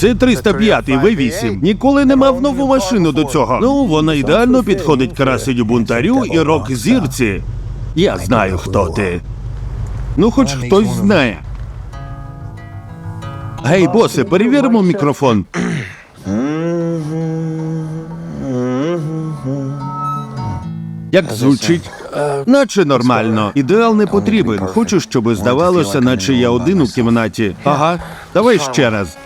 Це 305 V8. Ніколи не мав нову машину до цього. Ну, вона ідеально підходить красеню бунтарю і рок зірці. Я знаю, хто ти. Ну, хоч хтось знає. Гей, босе, перевіримо мікрофон. Як звучить? Наче нормально. Ідеал не потрібен. Хочу, щоб здавалося, наче я один у кімнаті. Ага, давай ще раз.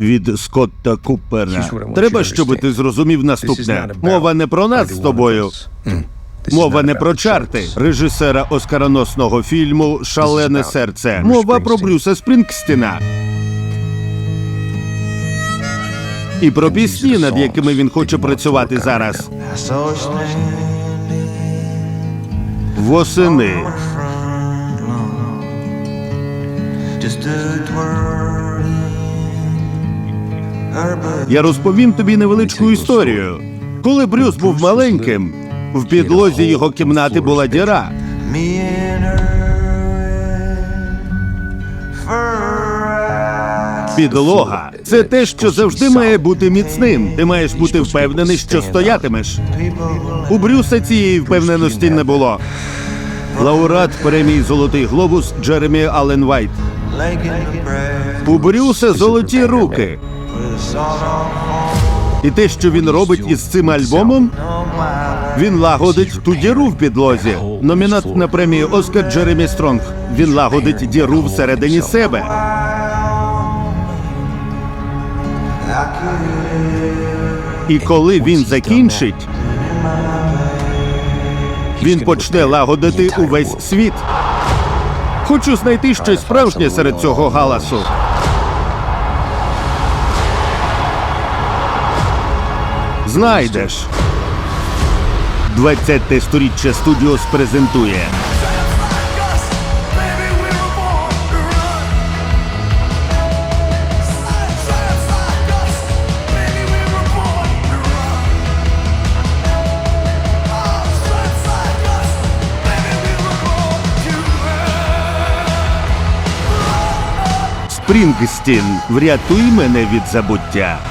Від Скотта Купера. Треба, щоб ти зрозумів наступне. Мова не про нас з тобою. Мова не про чарти режисера оскароносного фільму Шалене серце. Мова про Брюса Спрінгстіна. І про пісні, над якими він хоче працювати зараз. Восени. Just a book. Я розповім тобі невеличку історію. Коли Брюс був маленьким, в підлозі його кімнати була діра. Підлога це те, що завжди має бути міцним. Ти маєш бути впевнений, що стоятимеш. У Брюса цієї впевненості не було. Лауреат премії Золотий глобус Джеремі Аллен Вайт. У Брюса золоті руки. І те, що він робить із цим альбомом, він лагодить ту діру в підлозі. Номінант на премію Оскар Джеремі Стронг. Він лагодить діру всередині себе. І коли він закінчить, він почне лагодити увесь світ. Хочу знайти щось справжнє серед цього галасу. Знайдеш. 20-те сторіччя Студіос презентує Спрінгстін. Врятуй мене від забуття.